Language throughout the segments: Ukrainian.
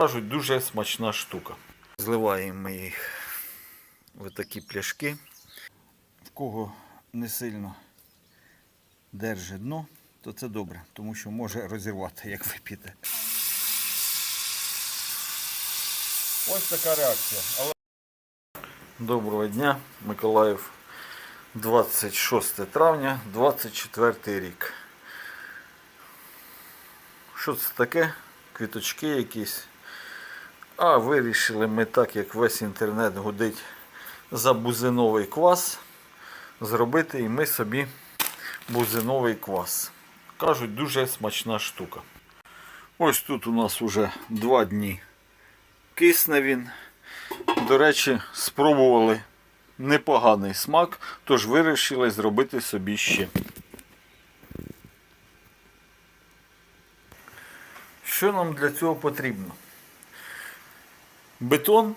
Кажуть, дуже смачна штука. Зливаємо ми їх в такі пляшки. В кого не сильно держить дно, то це добре, тому що може розірвати, як ви. Ось така реакція. Але... Доброго дня, Миколаїв. 26 травня, 24 рік. Що це таке? Квіточки якісь. А вирішили ми так, як весь інтернет гудить за бузиновий квас, зробити і ми собі бузиновий квас. Кажуть, дуже смачна штука. Ось тут у нас уже два дні кисне він. До речі, спробували непоганий смак, тож вирішили зробити собі ще. Що нам для цього потрібно? Бетон.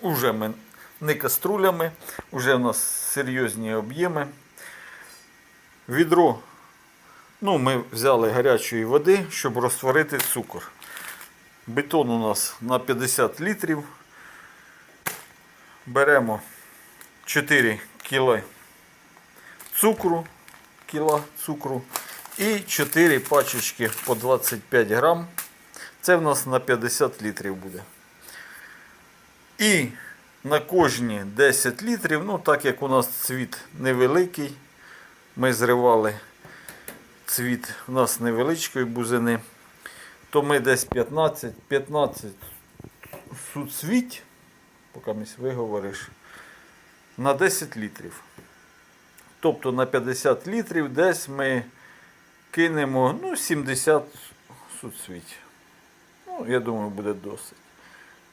Уже ми не каструлями, вже в нас серйозні об'єми. Відро. Ну, ми взяли гарячої води, щоб розтворити цукор. Бетон у нас на 50 літрів. Беремо 4 кг цукру, кіла цукру і 4 пачечки по 25 грам. Це в нас на 50 літрів буде. І на кожні 10 літрів, ну так як у нас цвіт невеликий, ми зривали цвіт у нас невеличкої бузини, то ми десь 15, 15 суцвіть, поки місь виговориш, на 10 літрів. Тобто на 50 літрів десь ми кинемо ну, 70 суцвіть. Ну, я думаю, буде досить.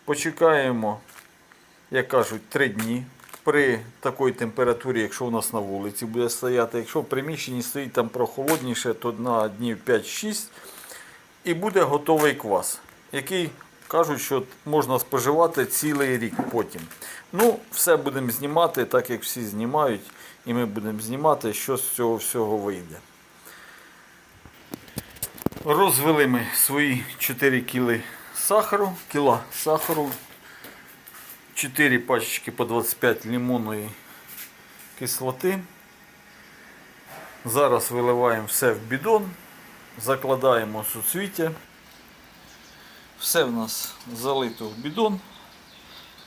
Почекаємо, як кажуть, 3 дні. При такій температурі, якщо у нас на вулиці буде стояти, якщо в приміщенні стоїть там прохолодніше, то на днів 5-6 і буде готовий квас, який кажуть, що можна споживати цілий рік потім. Ну, все будемо знімати, так як всі знімають, і ми будемо знімати, що з цього всього вийде. Розвели ми свої 4 кіли сахару, кіла сахару, 4 пачечки по 25 лимонної кислоти. Зараз виливаємо все в бідон, закладаємо суцвіття. Все в нас залито в бідон,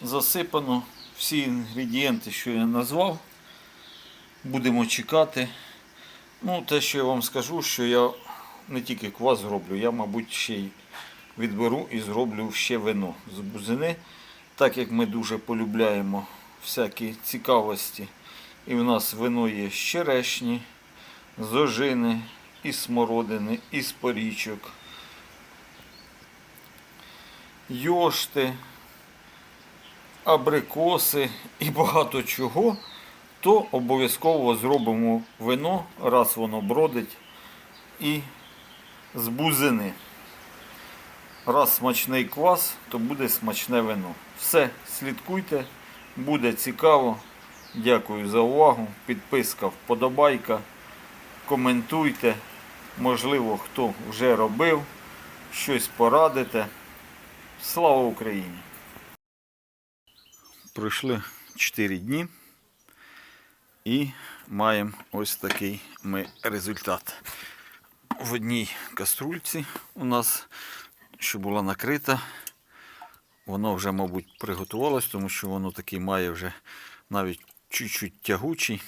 засипано. Всі інгредієнти, що я назвав, будемо чекати. Ну, те, що я вам скажу, що я не тільки квас зроблю, я, мабуть, ще й відберу і зроблю ще вино з бузини, так як ми дуже полюбляємо всякі цікавості. І в нас вино є з черешні, з ожини, і смородини, і з порічок, йошти, абрикоси і багато чого, то обов'язково зробимо вино, раз воно бродить, і з бузини. Раз смачний квас, то буде смачне вино. Все, слідкуйте, буде цікаво. Дякую за увагу. Підписка, вподобайка. Коментуйте. Можливо, хто вже робив, щось порадите. Слава Україні! Пройшли 4 дні і маємо ось такий ми результат. В одній каструльці у нас, що була накрита, воно вже, мабуть, приготувалось, тому що воно такий має вже навіть чуть-чуть тягучий.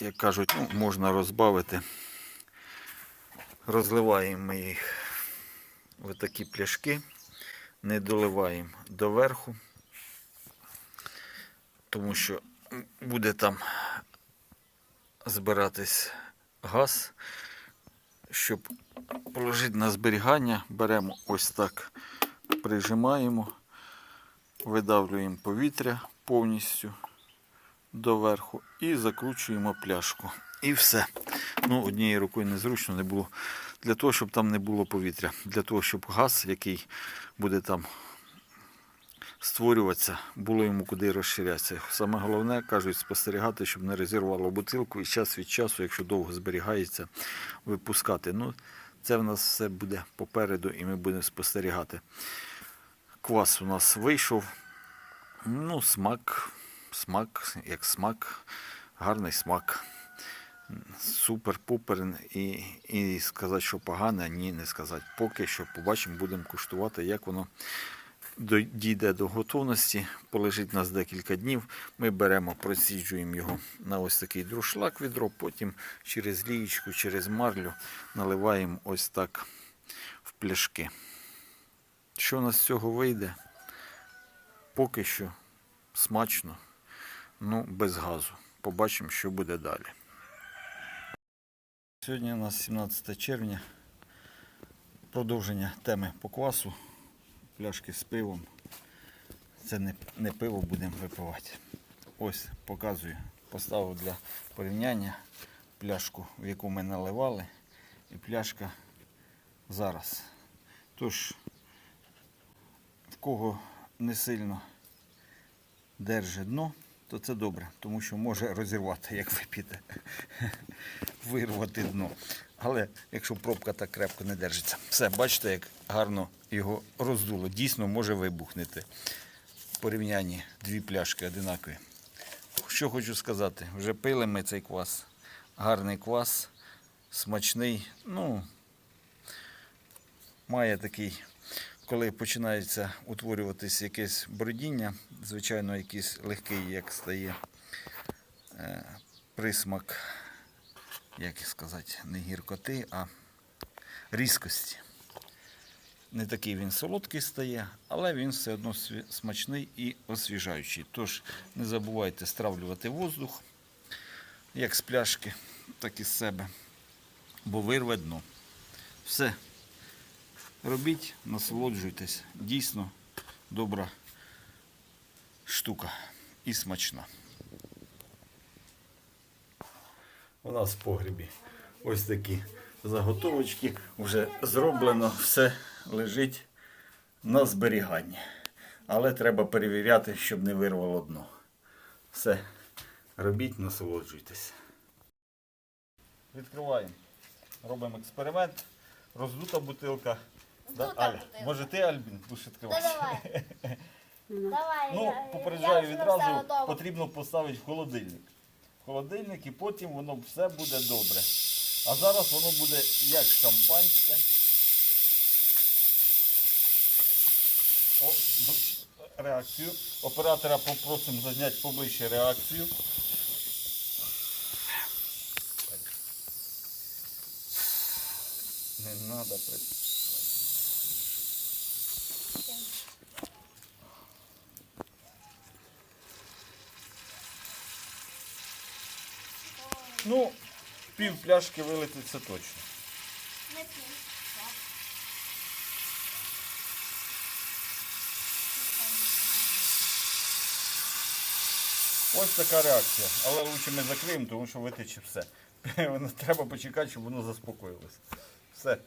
Як кажуть, ну, можна розбавити. Розливаємо ми їх в такі пляшки, не доливаємо доверху, тому що буде там збиратись газ. Щоб положити на зберігання, беремо ось так, прижимаємо, видавлюємо повітря повністю доверху і закручуємо пляшку. І все. Ну, однією рукою незручно не було. Для того, щоб там не було повітря. Для того, щоб газ, який буде там створюватися, було йому куди розширятися. Саме головне, кажуть, спостерігати, щоб не розірвало бутилку і час від часу, якщо довго зберігається, випускати. Ну, Це в нас все буде попереду і ми будемо спостерігати. Квас у нас вийшов. Ну, смак, смак, як смак, гарний смак. Супер-пупер. І, і сказати, що погане, ні, не сказати. Поки що побачимо, будемо куштувати, як воно дійде до готовності, полежить нас декілька днів. Ми беремо, проціджуємо його на ось такий друшлак відро, потім через лієчку, через марлю наливаємо ось так в пляшки. Що у нас з цього вийде? Поки що смачно, ну без газу. Побачимо, що буде далі. Сьогодні у нас 17 червня. Продовження теми по квасу. Пляшки з пивом. Це не, не пиво будемо випивати. Ось показую. Поставив для порівняння пляшку, в яку ми наливали, і пляшка зараз. Тож, в кого не сильно держить дно, то це добре, тому що може розірвати, як ви підете, вирвати дно. Але якщо пробка так крепко не держиться, все, бачите, як гарно його роздуло. Дійсно може вибухнути. В порівнянні дві пляшки одинакові. Що хочу сказати, вже пили ми цей квас. Гарний квас, смачний. Ну, має такий, коли починається утворюватись якесь бродіння, звичайно, якийсь легкий, як стає е, присмак, як сказати, не гіркоти, а різкості. Не такий він солодкий стає, але він все одно смачний і освіжаючий. Тож не забувайте стравлювати воздух, як з пляшки, так і з себе, бо вирве дно. Все. Робіть, насолоджуйтесь. Дійсно добра штука і смачна. У нас в погрібі ось такі заготовочки. Вже зроблено, все лежить на зберіганні. Але треба перевіряти, щоб не вирвало дно. Все. Робіть, насолоджуйтесь. Відкриваємо. Робимо експеримент. Роздута бутилка. Да, Аля, бутилка. може ти, Альбін, будеш відкривати? давай. Давай. Ну, попереджаю відразу, потрібно поставити в холодильник. Холодильник і потім воно все буде добре. А зараз воно буде як шампанське. О, реакцію. Оператора попросимо зазняти поближче реакцію. Не треба. Ну, пів пляшки вилетить це точно. Ось така реакція. Але лучше ми закриємо, тому що витече все. Треба почекати, щоб воно заспокоїлося. Все.